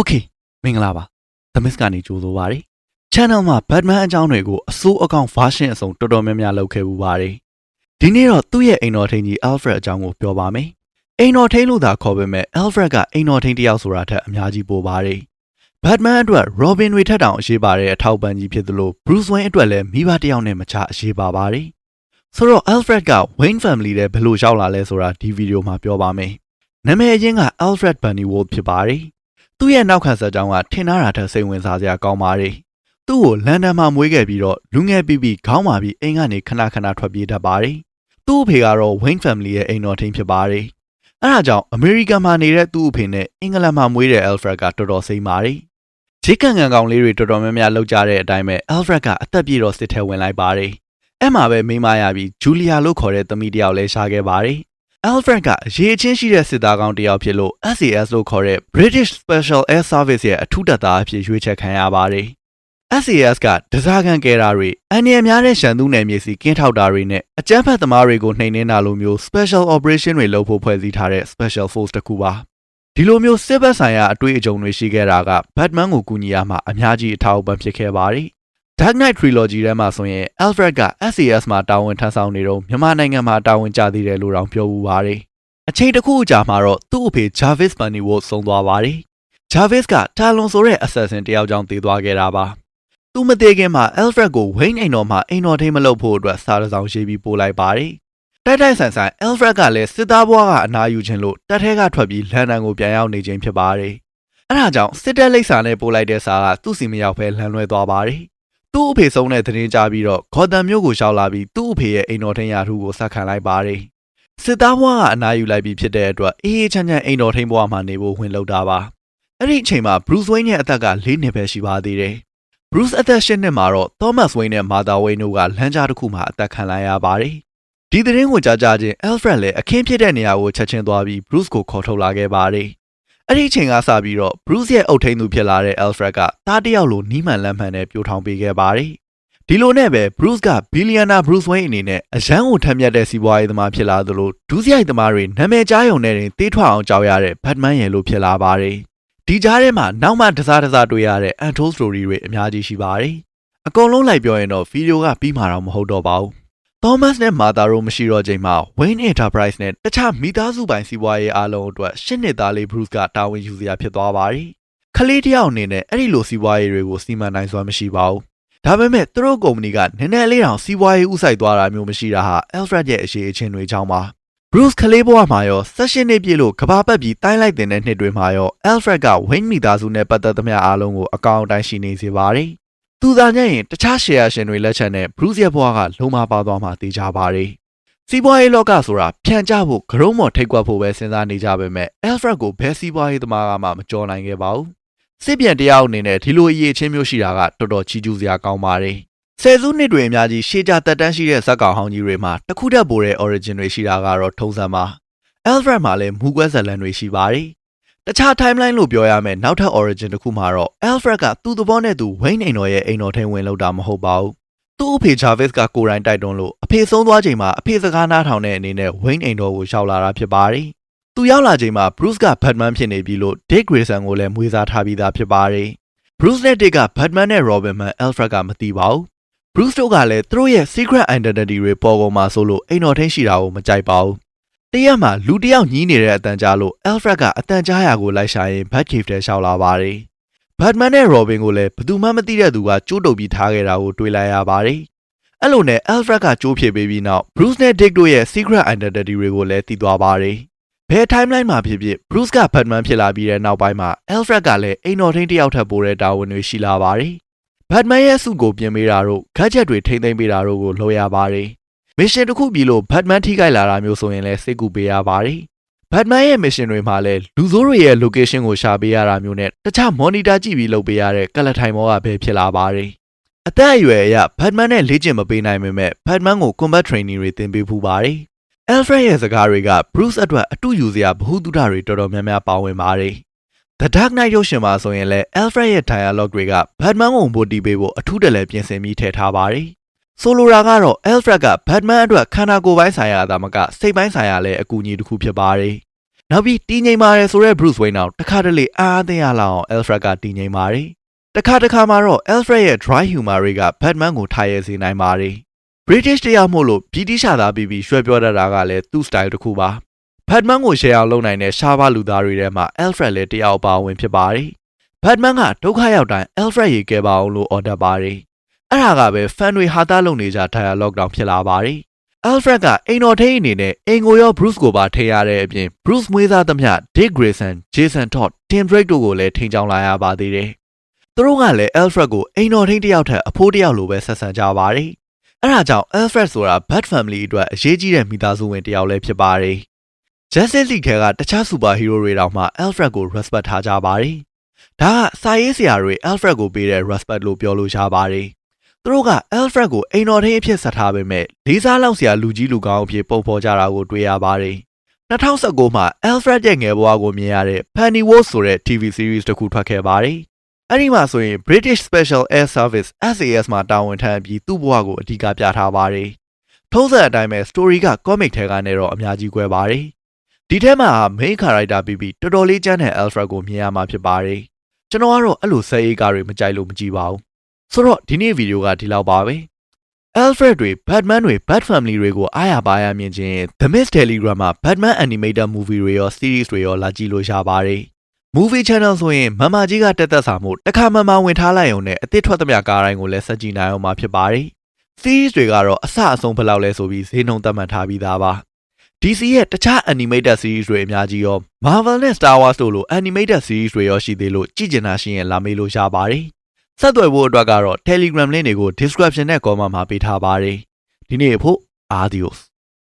Okay မင်္ဂလာပါ The Mist ကနေကြိုဆိုပါရစေ Channel မှာ Batman အကြောင်းတွေကိုအစိုးအကောင် version အစုံတော်တော်များများလုပ်ခဲ့ပူပါတယ်ဒီနေ့တော့သူ့ရဲ့အိမ်တော်ထိန်ကြီး Alfred အကြောင်းကိုပြောပါမယ်အိမ်တော်ထိန်လို့သာခေါ်ပေမဲ့ Alfred ကအိမ်တော်ထိန်တစ်ယောက်ဆိုတာထက်အများကြီးပိုပါတယ် Batman အတွက် Robin တွေထက်တောင်အရေးပါတဲ့အထောက်ပံ့ကြီးဖြစ်သလို Bruce Wayne အတွက်လည်းမိဘတစ်ယောက်နဲ့မချအရေးပါပါတယ်ဆိုတော့ Alfred က Wayne Family တဲ့ဘယ်လိုရောက်လာလဲဆိုတာဒီဗီဒီယိုမှာပြောပါမယ်နာမည်အရင်းက Alfred Pennyworth ဖြစ်ပါတယ် သူ့ရဲ့နောက်ခံဆက်ကြောင်းကထင်ထားတာထက်စိတ်ဝင်စားစရာကောင်းပါတယ်သူ့ကိုလန်ဒန်မှာမွေးခဲ့ပြီးတော့လူငယ်ပြီးပြီးခေါင်းမာပြီးအိမ်ကနေခဏခဏထွက်ပြေးတတ်ပါတယ်သူ့အဖေကတော့ Wayne Family ရဲ့အိမ်တော်ထိန်ဖြစ်ပါတယ်အဲဒါကြောင့်အမေရိကန်မှာနေတဲ့သူ့အဖေနဲ့အင်္ဂလန်မှာမွေးတဲ့ Alfred ကတော်တော်စိမ့်ပါတယ်ဂျေကန်ကန်ကောင်လေးတွေတော်တော်များများလောက်ကြတဲ့အတိုင်းပဲ Alfred ကအသက်ပြည့်တော့စစ်ထဲဝင်လိုက်ပါတယ်အဲ့မှာပဲမိန်းမရပြီးဂျူလီယာလို့ခေါ်တဲ့သမီးတစ်ယောက်လည်းရှားခဲ့ပါတယ် Alfred ကအရေးအချင်းရှိတဲ့စစ်သားကောင်းတစ်ယောက်ဖြစ်လို့ SAS လို့ခေါ်တဲ့ British Special Air Service ရဲ့အထူးတပ်သားအဖြစ်ရွေးချယ်ခံရပါတယ်။ SAS ကဒဇာကန်ကယ်တာတွေအန်ရများတဲ့ရှန်သူနယ်မြေစီကင်းထောက်တာတွေနဲ့အကြမ်းဖက်သမားတွေကိုနှိမ်နင်းတာလိုမျိုး Special Operation တွေလုပ်ဖို့ဖွဲ့စည်းထားတဲ့ Special Force တစ်ခုပါ။ဒီလိုမျိုးစစ်ဘက်ဆိုင်ရာအတွေ့အကြုံတွေရှိခဲ့တာက Batman ကိုကူညီရမှာအများကြီးအထောက်အပံ့ဖြစ်ခဲ့ပါတယ်။ Dark Knight Trilogy ထဲမှာဆိုရင် Alfred က SAS မှာတာဝန်ထမ်းဆောင်နေတော့မြန်မာနိုင်ငံမှာတာဝန်ကျသေးတယ်လို့တောင်ပြောဦးပါတယ်။အချိန်တစ်ခုအကြာမှာတော့သူ့အဖေ Jarvis Pennyworth ဆုံးသွားပါတယ်။ Jarvis ကတာလွန်ဆိုတဲ့ assassin တယောက်ကြောင့်တည်သွားခဲ့တာပါ။သူမသေးခင်မှာ Alfred ကို Wayne အိမ်တော်မှာအိမ်တော်ထိမ့်မလုပ်ဖို့အတွက်စာတစ်စောင်ရေးပြီးပို့လိုက်ပါတယ်။တိုက်တိုက်ဆန်ဆန် Alfred ကလည်းစစ်သားဘွားကအနားယူခြင်းလို့တပ်ထဲကထွက်ပြီးလန်ဒန်ကိုပြန်ရောက်နေခြင်းဖြစ်ပါတယ်။အဲဒါကြောင့်စစ်တပ်လိပ်စာနဲ့ပို့လိုက်တဲ့စာကသူ့စီမရောက်ပဲလန်လွဲသွားပါတယ်။ သူ့အဖေဆုံးတဲ့သတင်းကြားပြီးတော့ဂေါ်တန်မြို့ကိုရှောက်လာပြီးသူ့အဖေရဲ့အိမ်တော်ထင်းရာထူးကိုဆက်ခံလိုက်ပါတယ်။စစ်သားဘွားကအနားယူလိုက်ပြီးဖြစ်တဲ့အတွက်အေးအေးချမ်းချမ်းအိမ်တော်ထင်းဘွားမှာနေဖို့ဝင်လောက်တာပါ။အဲ့ဒီအချိန်မှာ Bruce Wayne ရဲ့အသက်က၄နှစ်ပဲရှိပါသေးတယ်။ Bruce အသက်၈နှစ်မှာတော့ Thomas Wayne နဲ့ Martha Wayne တို့ကလမ်းကြားတစ်ခုမှာအသက်ခံလိုက်ရပါတယ်။ဒီသတင်းကိုကြားကြချင်း Alfred လည်းအခင်းဖြစ်တဲ့နေရာကိုချက်ချင်းသွားပြီး Bruce ကိုခေါ်ထုတ်လာခဲ့ပါတယ်။ အဲ့ဒီအချိန်ကစပြီးတော့ Bruce ရဲ့အုတ်ထိန်သူဖြစ်လာတဲ့ Alfred ကတားတယောက်လိုနီးမှန်လမ်းမှန်နဲ့ပြိုထောင်ပေးခဲ့ပါတယ်။ဒီလိုနဲ့ပဲ Bruce က Billionaire Bruce Wayne အနေနဲ့အရန်ကိုထက်မြက်တဲ့စီးပွားရေးသမားဖြစ်လာသလိုဒုစရိုက်သမားတွေနာမည်ကြားရုံနဲ့တင်တေးထွက်အောင်ကြောက်ရတဲ့ Batman ရဲ့လို့ဖြစ်လာပါတယ်။ဒီကြားထဲမှာနောက်မှတစားတစားတွေ့ရတဲ့ Untold Story တွေအများကြီးရှိပါတယ်။အကုန်လုံးလိုက်ပြောရင်တော့ဗီဒီယိုကပြီးမှာတော့မဟုတ်တော့ပါဘူး။ Thomas နဲ့ Martha တို့မရှိတော့ချိန်မှာ Wayne Enterprise နဲ့တခြားမိသားစုပိုင်စီးပွားရေးအားလုံးအတွက်ရှစ်နှစ်သားလေး Bruce ကတာဝန်ယူစရာဖြစ်သွားပါတယ်။ခလေးတယောက်အနေနဲ့အဲ့ဒီလိုစီးပွားရေးတွေကိုစီမံနိုင်စွမ်းမရှိပါဘူး။ဒါပေမဲ့သူတို့ကုမ္ပဏီကနည်းနည်းလေးတောင်စီးပွားရေးဥဆိုင်သွားတာမျိုးမရှိတာဟာ Alfred ရဲ့အရှိအချင်းတွေကြောင့်ပါ။ Bruce ခလေးဘဝမှာရော16နှစ်ပြည့်လို့ကဘာပတ်ပြီးတိုင်းလိုက်တဲ့နှစ်တွေမှာရော Alfred က Wayne မိသားစုနဲ့ပတ်သက်သမျှအားလုံးကိုအကောင့်အတိုင်းရှိနေစေပါတယ်။ သူသာညရင်တခြား share ရှင်တွေလက်ချက်နဲ့ Bruce ရဲ့ဘဝကလုံးမပါသွားမှသိကြပါတယ်။စီးပွားရေးလောကဆိုတာဖြန့်ကျဖို့ဂရုံးမော်ထိတ်ကွက်ဖို့ပဲစဉ်းစားနေကြပေမဲ့ Alfred ကိုဘယ်စီးပွားရေးသမားကမှမကြော်နိုင်ခဲ့ပါဘူး။စစ်ပြန်တရားအနေနဲ့ဒီလိုအရေးချင်းမျိုးရှိတာကတော်တော်ချီးကျူးစရာကောင်းပါတယ်။ဆယ်စုနှစ်တွေအများကြီးရှေးကြတက်တန်းရှိတဲ့ဇက်ကောင်ဟောင်းကြီးတွေမှာတစ်ခုတည်းပိုတဲ့ origin တွေရှိတာကတော့ထုံးစံပါ။ Alfred မှာလည်းမူကွဲဇာတ်လမ်းတွေရှိပါတယ်။ တခြား timeline လို့ပြောရမယ်နောက်ထပ် origin တစ်ခုမှာတော့ Alfred ကသူ့သဘောနဲ့သူ Wayne အိမ်တော်ရဲ့အိမ်တော်ထဲဝင်လောက်တာမဟုတ်ပါဘူး။သူ့အဖေ Jarvis ကကိုယ်တိုင်တိုက်တွန်းလို့အဖေဆုံးသွားချိန်မှာအဖေစကားနားထောင်တဲ့အနေနဲ့ Wayne အိမ်တော်ကိုရှောက်လာတာဖြစ်ပါတယ်။သူရောက်လာချိန်မှာ Bruce က Batman ဖြစ်နေပြီလို့ Dick Grayson ကိုလည်းမွေးစားထားပြီးသားဖြစ်ပါတယ်။ Bruce နဲ့ Dick က Batman နဲ့ Robin မှ Alfred ကမသိပါဘူး။ Bruce တို့ကလည်းသူတို့ရဲ့ secret identity တွေပေါ်ကုန်မှာဆိုလို့အိမ်တော်ထင်းရှိတာကိုမကြိုက်ပါဘူး။ တရက်မှာလူတစ်ယောက်ညီးနေတဲ့အတန်ကြားလို့ Alfred ကအတန်ကြားရာကိုလိုက်ရှာရင် Batcave ထဲရှောက်လာပါတယ်။ Batman နဲ့ Robin ကိုလည်းဘယ်သူမှမသိတဲ့သူကကြိုးတုပ်ပြီးထားခဲ့တာကိုတွေ့လိုက်ရပါတယ်။အဲ့လိုနဲ့ Alfred ကကြိုးဖြည့်ပေးပြီးနောက် Bruce နဲ့ Dick တို့ရဲ့ secret identity တွေကိုလည်းသိသွားပါတယ်။ဘယ် timeline မှာဖြစ်ဖြစ် Bruce က Batman ဖြစ်လာပြီးတဲ့နောက်ပိုင်းမှာ Alfred ကလည်းအိမ်တော်ထင်းတစ်ယောက်ထပ်ပိုတဲ့တာဝန်တွေရှိလာပါတယ်။ Batman ရဲ့စုကိုပြင်ပေးတာတို့ gadget တွေထိမ့်သိမ်းပေးတာတို့ကိုလုပ်ရပါတယ်။ mission တစ်ခုပြီးလို့ Batman ထိခိုက်လာတာမျိုးဆိုရင်လည်းစိတ်ကူပေးရပါတယ်။ Batman ရဲ့ mission တွေမှာလည်းလူဆိုးတွေရဲ့ location ကိုရှာပေးရတာမျိုးနဲ့တခြား monitor ကြည့်ပြီးလုပ်ပေးရတဲ့ကလထိုင်မောကပဲဖြစ်လာပါတယ်။အသက်အရွယ်အရ Batman နဲ့လေ့ကျင့်မပေးနိုင်ပေမဲ့ Batman ကို combat training တွေသင်ပေးဖူးပါတယ်။ Alfred ရဲ့စကားတွေက Bruce အတွက်အတူယူစရာဗဟုသုတတွေတော်တော်များများပါဝင်ပါတယ်။ The Dark Knight ရုပ်ရှင်မှာဆိုရင်လည်း Alfred ရဲ့ dialogue တွေက Batman ကိုမိုတီပေးဖို့အထူးတလဲပြင်ဆင်ပြီးထည့်ထားပါတယ်။ ဆိုလိုတာကတော့ Alfred က Batman အတွက်ခန္ဓာကိုယ်ပိုင်းဆိုင်ရာသာမကစိတ်ပိုင်းဆိုင်ရာလည်းအကူအညီတစ်ခုဖြစ်ပါတယ်နောက်ပြီးတည်ငြိမ်ပါတယ်ဆိုတဲ့ Bruce Wayne အောင်တခါတလေအားအသင့်ရလောက်အောင် Alfred ကတည်ငြိမ်ပါတယ်တခါတခါမှာတော့ Alfred ရဲ့ dry humor တွေက Batman ကိုထားရစေနိုင်ပါတယ် British တရားမို့လို့ပြည်တိရှာသားပြီးပြီးရွှဲပြောတတ်တာကလည်းသူ့ style တစ်ခုပါ Batman ကို share အောင်လုပ်နိုင်တဲ့ရှားပါလူသားတွေထဲမှာ Alfred လည်းတယောက်ပါဝင်ဖြစ်ပါတယ် Batman ကဒုက္ခရောက်တိုင်း Alfred ရေကဲပါအောင်လို့ order ပါတယ် အဲ့ဒါကပဲ fan တွေဟာသားလုပ်နေကြ dialogue တောင်ဖြစ်လာပါတယ် Alfred ကအိမ်တော်ထိန်အနေနဲ့အင်ကိုရော Bruce ကိုပါထိရတဲ့အပြင် Bruce မွေးသားသမျှ Dick Grayson, Jason Todd, Tim Drake တို့ကိုလည်းထိန်ချောင်းလာရပါသေးတယ်။သူတို့ကလည်း Alfred ကိုအိမ်တော်ထိန်တစ်ယောက်ထက်အဖိုးတစ်ယောက်လိုပဲဆက်ဆံကြပါတယ်။အဲဒါကြောင့် Alfred ဆိုတာ Bat Family အတွက်အရေးကြီးတဲ့မိသားစုဝင်တစ်ယောက်လည်းဖြစ်ပါတယ်။ Justice League ထဲကတခြား superhero တွေတောင်မှ Alfred ကို respect ထားကြပါတယ်။ဒါကစာရေးဆရာတွေ Alfred ကိုပေးတဲ့ respect လို့ပြောလို့ရပါတယ်။ သူတို့က Alfred ကိုအိမ်တော်ထင်းအဖြစ်ဆက်ထားပေမဲ့လေးစားလောက်စရာလူကြီးလူကောင်းအဖြစ်ပုံဖော်ကြတာကိုတွေ့ရပါတယ်။2019မှာ Alfred ရဲ့ငယ်ဘဝကိုမြင်ရတဲ့ Pennyworth ဆိုတဲ့ TV series တစ်ခုထွက်ခဲ့ပါတယ်။အဲ့ဒီမှာဆိုရင် British Special Air Service SAS မှာတာဝန်ထမ်းပြီးသူ့ဘဝကိုအဓိကပြထားပါတယ်။ထုံးစံအတိုင်းပဲ story က comic ထဲကနေတော့အများကြီးကွဲပါတယ်။ဒီထဲမှာ main character ပြီးပြီးတော်တော်လေးကျန်းတဲ့ Alfred ကိုမြင်ရမှာဖြစ်ပါတယ်။ကျွန်တော်ကတော့အဲ့လိုဆဲအေးကားတွေမကြိုက်လို့မကြည့်ပါဘူး။ ဆိုတော့ဒီနေ့ဗီဒီယိုကဒီလောက်ပါပဲ Alfred တွေ Batman တွေ Bat Family တွေကိုအားရပါရမြင်ခြင်း The Mist Telegram မှာ Batman Animated Movie တွေရော Series တွေရောလာကြည့်လို့ရပါတယ် Movie Channel ဆိုရင်မမကြီးကတက်သက်စာမှုတစ်ခါမှမဝင်ထားလိုက်အောင်နဲ့အသစ်ထွက်သမျှကားတိုင်းကိုလည်းစက်ကြည့်နိုင်အောင်မှာဖြစ်ပါတယ် Series တွေကတော့အစအဆုံးဘယ်လောက်လဲဆိုပြီးဈေးနှုန်းသတ်မှတ်ထားပြီးသားပါ DC ရဲ့တခြား animated series တွေအများကြီးရော Marvel နဲ့ Star Wars တို့လို animated series တွေရောရှိသေးလို့ကြည့်ကျင်တာရှိရင်လာမေးလို့ရပါတယ်။ ဆက်သွယ်ဖို့အတွက်ကတော့ Telegram link တွေကို description နဲ့ comment မှာပေးထားပါတယ်။ဒီနေ့ဖို့ Adios